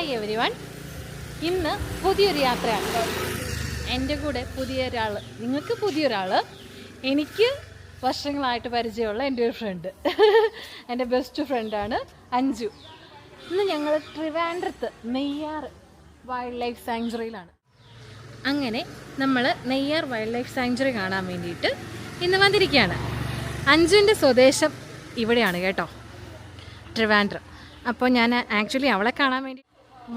Hi every one ഇന്ന് പുതിയൊരു യാത്രയാണ് എന്റെ കൂടെ പുതിയ ഒരാൾ നിങ്ങൾക്ക് പുതിയൊരാൾ എനിക്ക് വർഷങ്ങളായിട്ട് പരിചയമുള്ള എന്റെ ഒരു ഫ്രണ്ട് എന്റെ ബെസ്റ്റ് ഫ്രണ്ടാണ് അഞ്ജു. ഇന്ന് ഞങ്ങൾ ട്രിവാൻഡ്രത്ത് നെയ്യാർ വൈൽഡ് ലൈഫ് സാങ്ച്വറിയിലാണ് അങ്ങനെ നമ്മൾ നെയ്യാർ വൈൽഡ് ലൈഫ് സാങ്ച്വറി കാണാൻ വേണ്ടിയിട്ട് ഇന്ന് വന്നിരിക്കുകയാണ്. അഞ്ജുവിന്റെ സ്വദേശം ഇവിടെയാണ് കേട്ടോ. ട്രിവാൻഡ്രം. അപ്പോൾ ഞാൻ ആക്ച്വലി അവളെ കാണാൻ വേണ്ടി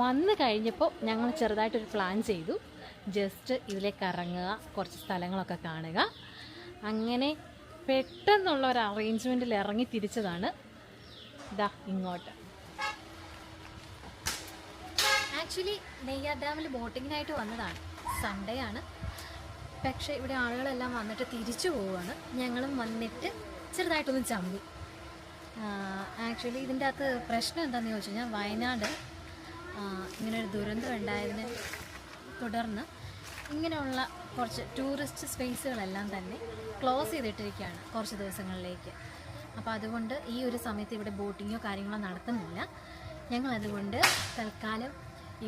വന്ന് കഴിഞ്ഞപ്പോൾ ഞങ്ങൾ ചെറുതായിട്ടൊരു പ്ലാൻ ചെയ്തു. ജസ്റ്റ് ഇതിലേക്ക് ഇറങ്ങുക കുറച്ച് സ്ഥലങ്ങളൊക്കെ കാണുക. അങ്ങനെ പെട്ടെന്നുള്ള ഒരു അറേഞ്ച്മെന്റിൽ ഇറങ്ങി തിരിച്ചതാണ്. ഇതാ ഇങ്ങോട്ട്. ആക്ച്വലി നെയ്യാർ ഡാമിൽ ബോട്ടിങ്ങിനായിട്ട് വന്നതാണ്. സൺഡേ ആണ്. പക്ഷേ ഇവിടെ ആളുകളെല്ലാം വന്നിട്ട് തിരിച്ചു പോവുകയാണ്. ഞങ്ങളും വന്നിട്ട് ചെറുതായിട്ടൊന്ന് ചമ്മി. ആക്ച്വലി ഇതിന്റെ അകത്ത് പ്രശ്നം എന്താണെന്ന് ചോദിച്ചു കഴിഞ്ഞാൽ വയനാട് ഒരു ദുരന്തം ഉണ്ടായതിനെ തുടർന്ന് ഇങ്ങനെയുള്ള കുറച്ച് ടൂറിസ്റ്റ് സ്പേസുകളെല്ലാം തന്നെ ക്ലോസ് ചെയ്തിട്ടിരിക്കുകയാണ് കുറച്ച് ദിവസങ്ങളിലേക്ക്. അപ്പോൾ അതുകൊണ്ട് ഈ ഒരു സമയത്ത് ഇവിടെ ബോട്ടിങ്ങോ കാര്യങ്ങളോ നടത്തുന്നില്ല. ഞങ്ങളതുകൊണ്ട് തൽക്കാലം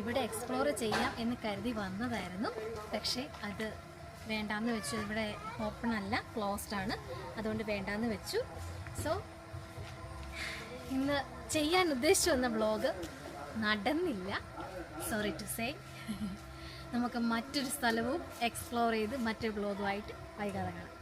ഇവിടെ എക്സ്പ്ലോർ ചെയ്യാം എന്ന് കരുതി വന്നതായിരുന്നു. പക്ഷേ അത് വേണ്ടാന്ന് വെച്ചു. ഇവിടെ ഓപ്പൺ അല്ല ക്ലോസ്ഡ് ആണ്. അതുകൊണ്ട് വേണ്ടാന്ന് വെച്ചു. സോ ഇന്ന് ചെയ്യാൻ ഉദ്ദേശിച്ചു വന്ന വ്ളോഗ് നടന്നില്ല. സോറി ടു സേ നമുക്ക് മറ്റൊരു സ്ഥലവും എക്സ്പ്ലോർ ചെയ്ത് മറ്റൊരു ബ്ലോഗുമായിട്ട് വൈകാതെ കാണാം.